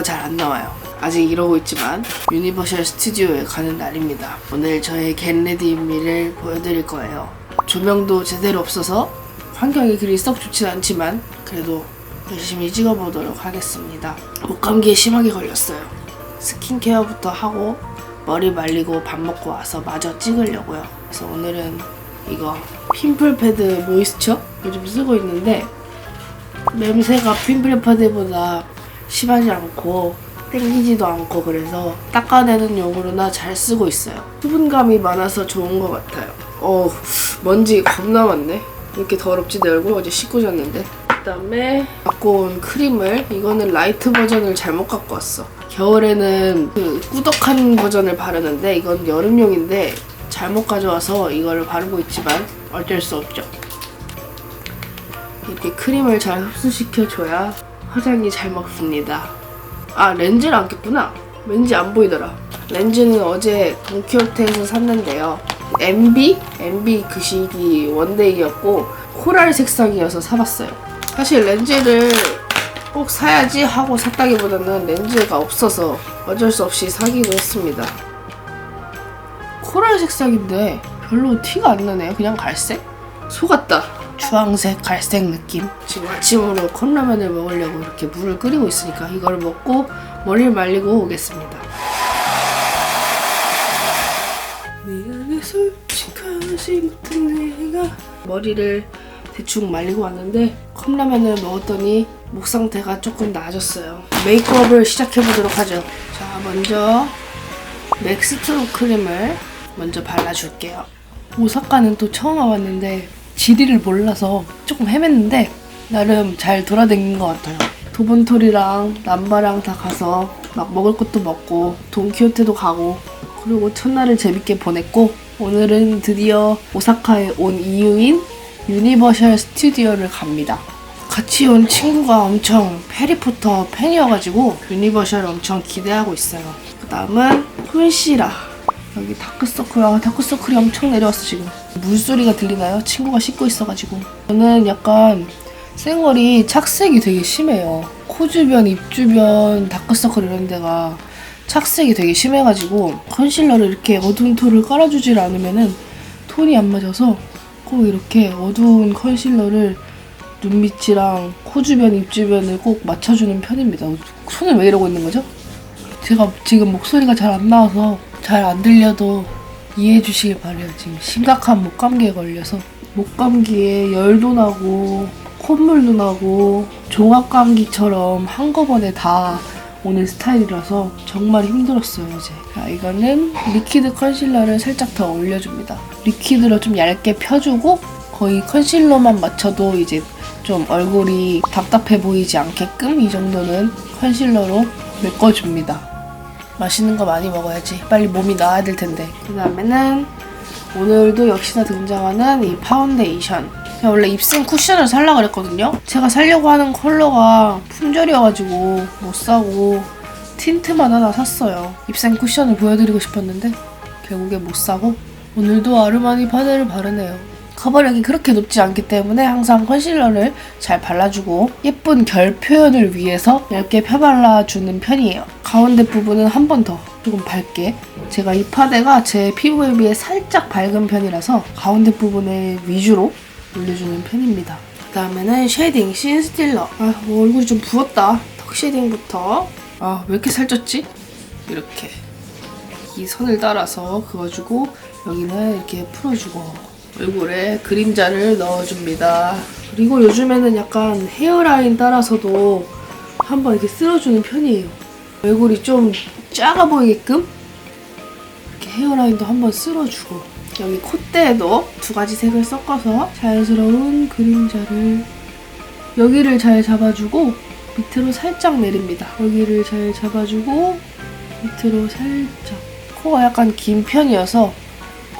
소리가 잘 안 나와요. 아직 이러고 있지만 유니버셜 스튜디오에 가는 날입니다. 오늘 저의 겟레디미를 보여드릴 거예요. 조명도 제대로 없어서 환경이 그리 썩 좋진 않지만 그래도 열심히 찍어보도록 하겠습니다. 목감기에 심하게 걸렸어요. 스킨케어부터 하고 머리 말리고 밥 먹고 와서 마저 찍으려고요. 그래서 오늘은 이거 핀플 패드 모이스처? 요즘 쓰고 있는데 냄새가 핀플 패드보다 심하지 않고 땡기지도 않고 그래서 닦아내는 용으로나 잘 쓰고 있어요. 수분감이 많아서 좋은 것 같아요. 어 먼지 겁나 많네. 이렇게 더럽지 내 얼굴 어제 씻고 잤는데. 그다음에 갖고 온 크림을 이거는 라이트 버전을 잘못 갖고 왔어. 겨울에는 그 꾸덕한 버전을 바르는데 이건 여름용인데 잘못 가져와서 이거를 바르고 있지만 어쩔 수 없죠. 이렇게 크림을 잘 흡수시켜 줘야 화장이 잘 먹습니다. 아 렌즈를 안 꼈구나. 왠지 안 보이더라. 렌즈는 어제 돈키호테에서 샀는데요. MB? MB 그 시기 원데이였고 코랄 색상이어서 사봤어요. 사실 렌즈를 꼭 사야지 하고 샀다기보다는 렌즈가 없어서 어쩔 수 없이 사기도 했습니다. 코랄 색상인데 별로 티가 안 나네요. 그냥 갈색? 속았다. 주황색, 갈색 느낌. 지금 아침으로 컵라면을 먹으려고 이렇게 물을 끓이고 있으니까 이걸 먹고 머리를 말리고 오겠습니다. 미안해 솔직하지 못한 내가 머리를 대충 말리고 왔는데 컵라면을 먹었더니 목 상태가 조금 나아졌어요. 메이크업을 시작해 보도록 하죠. 자, 먼저 맥스트로 크림을 먼저 발라줄게요. 오사카는 또 처음 와봤는데 지리를 몰라서 조금 헤맸는데 나름 잘 돌아다닌 것 같아요. 도본토리랑 남바랑 다 가서 막 먹을 것도 먹고 돈키호테도 가고 그리고 첫날을 재밌게 보냈고 오늘은 드디어 오사카에 온 이유인 유니버셜 스튜디오를 갑니다. 같이 온 친구가 엄청 해리포터 팬이어가지고 유니버셜 엄청 기대하고 있어요. 그 다음은 콘시라. 여기 다크서클, 아, 다크서클이 엄청 내려왔어, 지금. 물소리가 들리나요? 친구가 씻고 있어가지고. 저는 약간 생얼이 착색이 되게 심해요. 코 주변, 입 주변, 다크서클 이런 데가 착색이 되게 심해가지고 컨실러를 이렇게 어두운 톤을 깔아주질 않으면은 톤이 안 맞아서 꼭 이렇게 어두운 컨실러를 눈 밑이랑 코 주변, 입 주변을 꼭 맞춰주는 편입니다. 손을 왜 이러고 있는 거죠? 제가 지금 목소리가 잘 안 나와서 잘 안 들려도 이해해 주시길 바래요. 지금 심각한 목감기에 걸려서 목감기에 열도 나고 콧물도 나고 종합감기처럼 한꺼번에 다 오늘 스타일이라서 정말 힘들었어요 어제. 자 이거는 리퀴드 컨실러를 살짝 더 올려줍니다. 리퀴드로 좀 얇게 펴주고 거의 컨실러만 맞춰도 이제 좀 얼굴이 답답해 보이지 않게끔 이 정도는 컨실러로 메꿔줍니다. 맛있는 거 많이 먹어야지. 빨리 몸이 나아야 될 텐데. 그 다음에는 오늘도 역시나 등장하는 이 파운데이션. 제가 원래 입생 쿠션을 살라 그랬거든요. 제가 살려고 하는 컬러가 품절이어가지고 못 사고 틴트만 하나 샀어요. 입생 쿠션을 보여드리고 싶었는데 결국에 못 사고 오늘도 아르마니 파데를 바르네요. 커버력이 그렇게 높지 않기 때문에 항상 컨실러를 잘 발라주고 예쁜 결 표현을 위해서 얇게 펴발라주는 편이에요. 가운데 부분은 한 번 더 조금 밝게 제가 이 파데가 제 피부에 비해 살짝 밝은 편이라서 가운데 부분에 위주로 올려주는 편입니다. 그 다음에는 쉐이딩 신 스틸러 아 뭐 얼굴이 좀 부었다 턱 쉐이딩부터 아 왜 이렇게 살쪘지? 이렇게 이 선을 따라서 그어주고 여기는 이렇게 풀어주고 얼굴에 그림자를 넣어줍니다. 그리고 요즘에는 약간 헤어라인 따라서도 한번 이렇게 쓸어주는 편이에요. 얼굴이 좀 작아 보이게끔 이렇게 헤어라인도 한번 쓸어주고 여기 콧대에도 두 가지 색을 섞어서 자연스러운 그림자를 여기를 잘 잡아주고 밑으로 살짝 내립니다. 여기를 잘 잡아주고 밑으로 살짝 코가 약간 긴 편이어서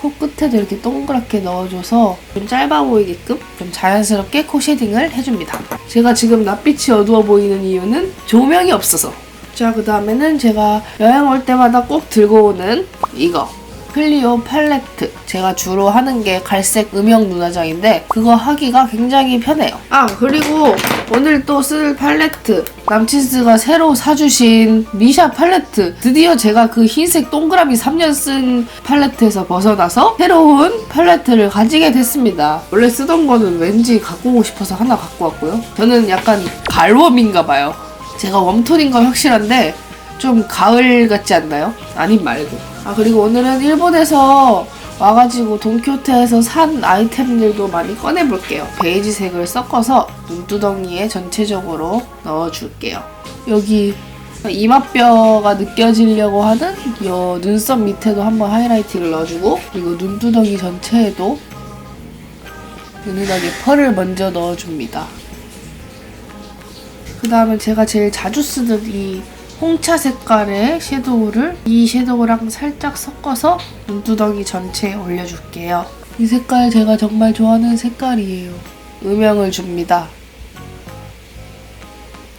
코 끝에도 이렇게 동그랗게 넣어줘서 좀 짧아 보이게끔 좀 자연스럽게 코 쉐딩을 해줍니다. 제가 지금 낯빛이 어두워 보이는 이유는 조명이 없어서. 자, 그 다음에는 제가 여행 올 때마다 꼭 들고 오는 이거. 클리오 팔레트. 제가 주로 하는 게 갈색 음영 눈화장인데 그거 하기가 굉장히 편해요. 아 그리고 오늘 또 쓸 팔레트 남친스가 새로 사주신 미샤 팔레트. 드디어 제가 그 흰색 동그라미 3년 쓴 팔레트에서 벗어나서 새로운 팔레트를 가지게 됐습니다. 원래 쓰던 거는 왠지 갖고 오고 싶어서 하나 갖고 왔고요. 저는 약간 가을웜인가 봐요. 제가 웜톤인 건 확실한데 좀 가을 같지 않나요? 아님 말고. 아 그리고 오늘은 일본에서 와가지고 돈키호테에서 산 아이템들도 많이 꺼내볼게요. 베이지색을 섞어서 눈두덩이에 전체적으로 넣어줄게요. 여기 이마뼈가 느껴지려고 하는 요 눈썹 밑에도 한번 하이라이팅을 넣어주고 그리고 눈두덩이 전체에도 은은하게 펄을 먼저 넣어줍니다. 그 다음에 제가 제일 자주 쓰는 이 홍차 색깔의 섀도우를 이 섀도우랑 살짝 섞어서 눈두덩이 전체에 올려줄게요. 이 색깔 제가 정말 좋아하는 색깔이에요. 음영을 줍니다.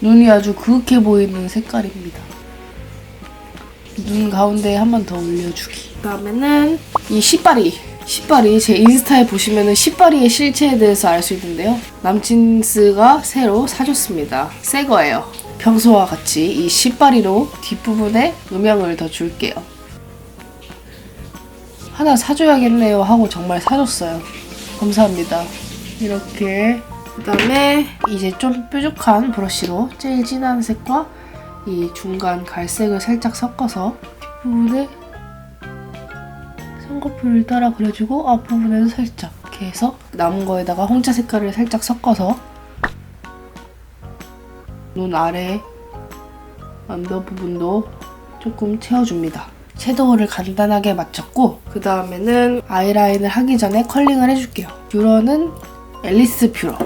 눈이 아주 그윽해 보이는 색깔입니다. 눈 가운데에 한 번 더 올려주기. 그 다음에는 이 시바리. 시바리 제 인스타에 보시면은 시바리의 실체에 대해서 알 수 있는데요. 남친스가 새로 사줬습니다. 새 거예요. 평소와 같이 이 시바리로 뒷부분에 음영을 더 줄게요. 하나 사줘야겠네요 하고 정말 사줬어요. 감사합니다. 이렇게 그 다음에 이제 좀 뾰족한 브러쉬로 제일 진한 색과 이 중간 갈색을 살짝 섞어서 뒷부분에 쌍꺼풀을 따라 그려주고 앞부분에도 살짝 이렇게 해서 남은 거에다가 홍차 색깔을 살짝 섞어서 눈 아래 언더 부분도 조금 채워줍니다. 섀도우를 간단하게 맞췄고 그 다음에는 아이라인을 하기 전에 컬링을 해줄게요. 뷰러는 앨리스 뷰러.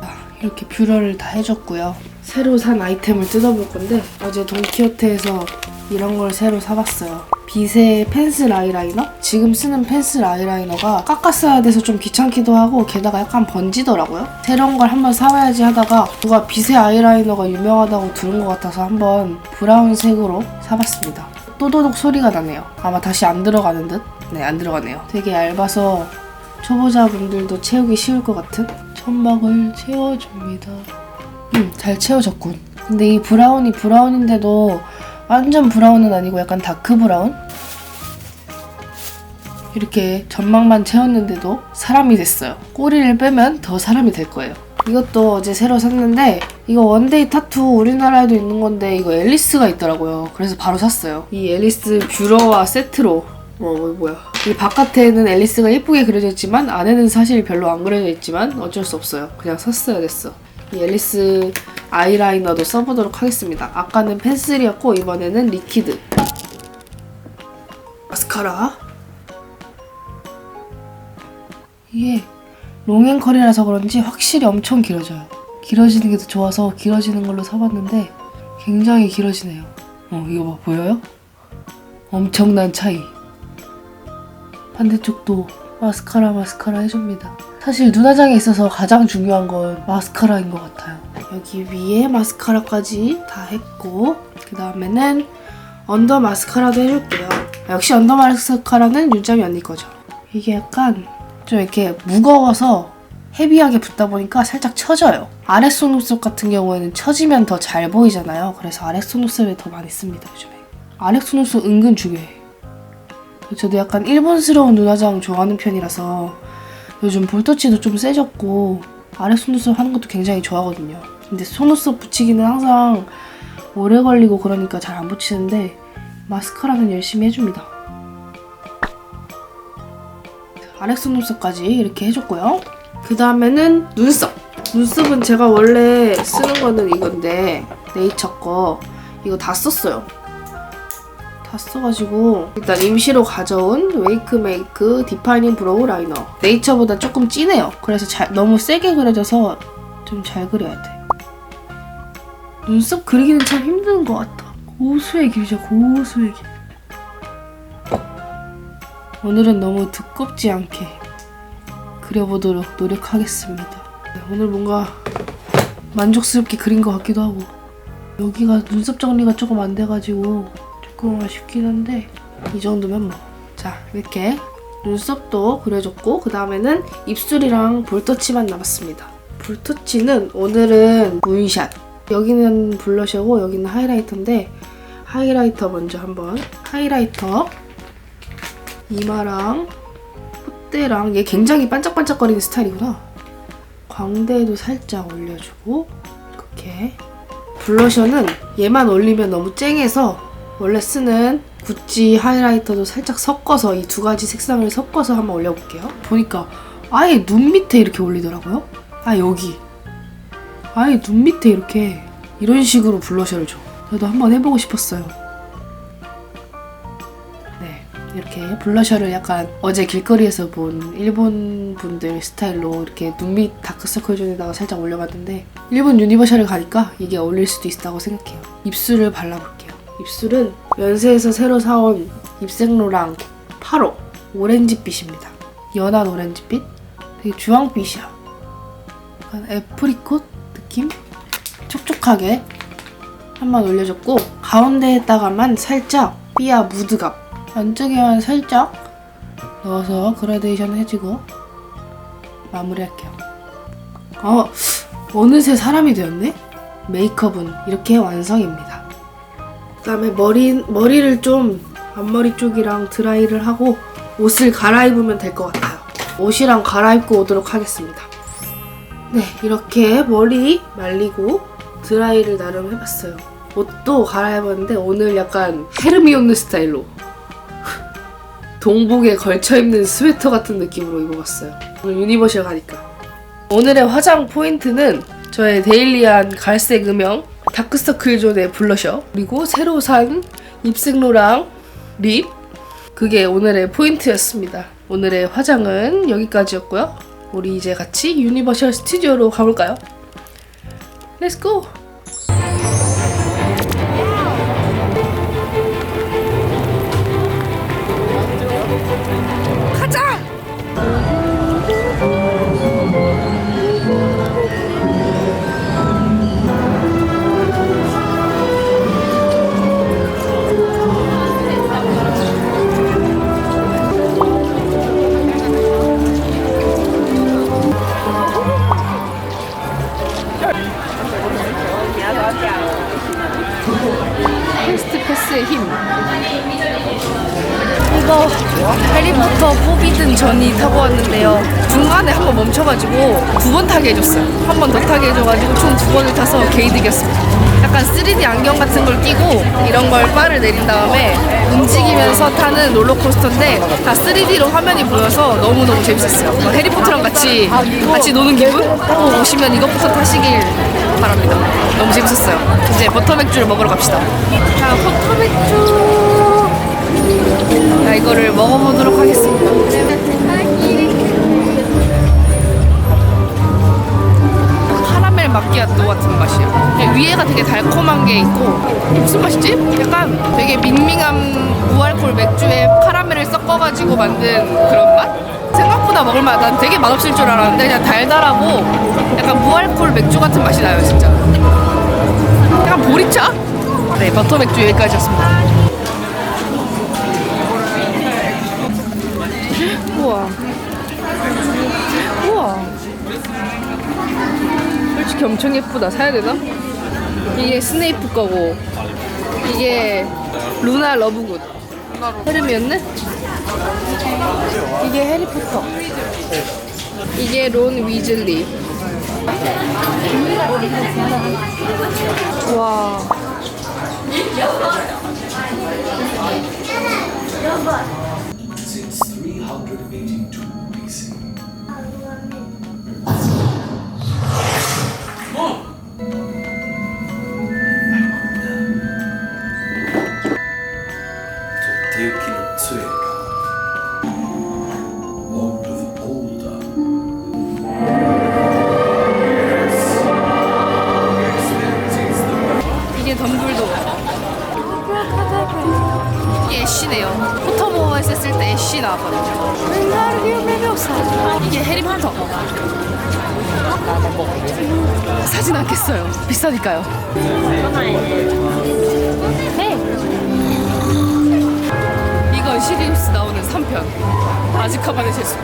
아, 이렇게 뷰러를 다 해줬고요. 새로 산 아이템을 뜯어볼 건데 어제 돈키호테에서 이런 걸 새로 사봤어요. 비세 펜슬 아이라이너? 지금 쓰는 펜슬 아이라이너가 깎아 써야 돼서 좀 귀찮기도 하고 게다가 약간 번지더라고요. 새로운 걸 한번 사와야지 하다가 누가 비세 아이라이너가 유명하다고 들은 것 같아서 한번 브라운색으로 사봤습니다. 또도독 소리가 나네요. 아마 다시 안 들어가는 듯? 네, 안 들어가네요. 되게 얇아서 초보자분들도 채우기 쉬울 것 같은 천막을 채워줍니다. 음, 잘 채워졌군. 근데 이 브라운이 브라운인데도 완전 브라운은 아니고 약간 다크 브라운? 이렇게 점막만 채웠는데도 사람이 됐어요. 꼬리를 빼면 더 사람이 될 거예요. 이것도 어제 새로 샀는데 이거 원데이 타투 우리나라에도 있는 건데 이거 앨리스가 있더라고요. 그래서 바로 샀어요. 이 앨리스 뷰러와 세트로 어 뭐야 이 바깥에는 앨리스가 예쁘게 그려져 있지만 안에는 사실 별로 안 그려져 있지만 어쩔 수 없어요. 그냥 샀어야 됐어. 이 앨리스 아이라이너도 써보도록 하겠습니다. 아까는 펜슬이었고 이번에는 리퀴드 마스카라 이게 롱앤컬이라서 그런지 확실히 엄청 길어져요. 길어지는 게 더 좋아서 길어지는 걸로 사봤는데 굉장히 길어지네요. 어 이거 봐 보여요? 엄청난 차이. 반대쪽도 마스카라 마스카라 해줍니다. 사실 눈화장에 있어서 가장 중요한 건 마스카라인 것 같아요. 여기 위에 마스카라까지 다 했고 그 다음에는 언더 마스카라도 해줄게요. 아, 역시 언더 마스카라는 윤점이 언니 거죠. 이게 약간 좀 이렇게 무거워서 헤비하게 붓다 보니까 살짝 처져요. 아래 속눈썹 같은 경우에는 처지면 더 잘 보이잖아요. 그래서 아래 속눈썹에 더 많이 씁니다 요즘에. 아래 속눈썹 은근 중요해. 저도 약간 일본스러운 눈화장 좋아하는 편이라서 요즘 볼터치도 좀 세졌고 아래 속눈썹 하는 것도 굉장히 좋아하거든요. 근데 속눈썹 붙이기는 항상 오래 걸리고 그러니까 잘 안 붙이는데 마스카라는 열심히 해줍니다. 아래 속눈썹까지 이렇게 해줬고요. 그 다음에는 눈썹. 눈썹은 제가 원래 쓰는 거는 이건데 네이처 거 이거 다 썼어요. 다 써가지고 일단 임시로 가져온 웨이크메이크 디파이닝 브로우 라이너 네이처보다 조금 진해요 그래서 잘, 너무 세게 그려져서 좀 잘 그려야 돼 눈썹 그리기는 참 힘든 것 같아 고수의 길이죠 고수의 길 오늘은 너무 두껍지 않게 그려보도록 노력하겠습니다 네, 오늘 뭔가 만족스럽게 그린 것 같기도 하고 여기가 눈썹 정리가 조금 안 돼가지고 조금 아쉽긴 한데 이 정도면 뭐. 자 이렇게 눈썹도 그려줬고 그 다음에는 입술이랑 볼터치만 남았습니다. 볼터치는 오늘은 문샷. 여기는 블러셔고 여기는 하이라이터인데 하이라이터 먼저 한번 하이라이터 이마랑 콧대랑 얘 굉장히 반짝반짝거리는 스타일이구나. 광대도 살짝 올려주고 이렇게 블러셔는 얘만 올리면 너무 쨍해서 원래 쓰는 구찌 하이라이터도 살짝 섞어서 이 두 가지 색상을 섞어서 한번 올려볼게요. 보니까 아예 눈 밑에 이렇게 올리더라고요. 아 여기 아예 눈 밑에 이렇게 이런 식으로 블러셔를 줘. 저도 한번 해보고 싶었어요. 네, 이렇게 블러셔를 약간 어제 길거리에서 본 일본 분들 스타일로 이렇게 눈밑 다크서클 존에다가 살짝 올려봤는데 일본 유니버셜을 가니까 이게 어울릴 수도 있다고 생각해요. 입술을 발라볼게요. 입술은 면세에서 새로 사온 입생로랑 8호 오렌지빛입니다. 연한 오렌지빛? 되게 주황빛이야. 약간 애프리콧 느낌? 촉촉하게 한 번 올려줬고 가운데에다가만 살짝 삐아 무드감 안쪽에만 살짝 넣어서 그라데이션 해주고 마무리할게요. 어, 어느새 사람이 되었네? 메이크업은 이렇게 완성입니다. 그 다음에 머리 머리를 좀 앞머리 쪽이랑 드라이를 하고 옷을 갈아입으면 될 것 같아요. 옷이랑 갈아입고 오도록 하겠습니다. 네, 이렇게 머리 말리고 드라이를 나름 해봤어요. 옷도 갈아입었는데 오늘 약간 헤르미온느 스타일로 동복에 걸쳐 입는 스웨터 같은 느낌으로 입어봤어요. 오늘 유니버셜 가니까. 오늘의 화장 포인트는 저의 데일리한 갈색 음영 다크서클 존의 블러셔 그리고 새로 산 입생로랑 립 그게 오늘의 포인트였습니다. 오늘의 화장은 여기까지였고요. 우리 이제 같이 유니버셜 스튜디오로 가볼까요? Let's! 패스의 힘. 이거 해리포터 포비든 전이 타고 왔는데요. 중간에 한 번 멈춰가지고 두 번 타게 해줬어요. 한 번 더 타게 해줘가지고 총 두 번을 타서 개이득이었습니다. 약간 3D 안경 같은 걸 끼고 이런 걸 바를 내린 다음에 움직이면서 타는 롤러코스터인데 다 3D로 화면이 보여서 너무너무 재밌었어요. 뭐 해리포터랑 같이 같이 노는 기분? 꼭 오시면 이것부터 타시길 바랍니다. 너무 재밌었어요. 이제 버터 맥주를 먹으러 갑시다. 자, 버터 맥주. 자, 이거를 먹어보도록 하겠습니다. 카라멜 마끼아또 같은 맛이에요. 그냥 위에가 되게 달콤한 게 있고 무슨 맛이지? 약간 되게 밍밍한 무알콜 맥주에 카라멜을 섞어가지고 만든 그런 맛? 생각보다 먹을만. 난 되게 맛없을 줄 알았는데 그냥 달달하고 약간 무알콜 맥주 같은 맛이 나요, 진짜. 보리차? 네, 버터 맥주 여기까지였습니다. 우와. 우와. 솔직히 엄청 예쁘다. 사야 되나? 이게 스네이프 거고, 이게 루나 러브굿. 헤르미였네? 이게 해리포터. 이게 론 위즐리. 와. 생긴 덤블도. 애쉬네요. 포터모어에서 쓸 때 애쉬 나왔거든요. 이게 해리 포터. 사진 않겠어요. 비싸니까요. 이건 시리임스 나오는 3편. 아지카반의 재수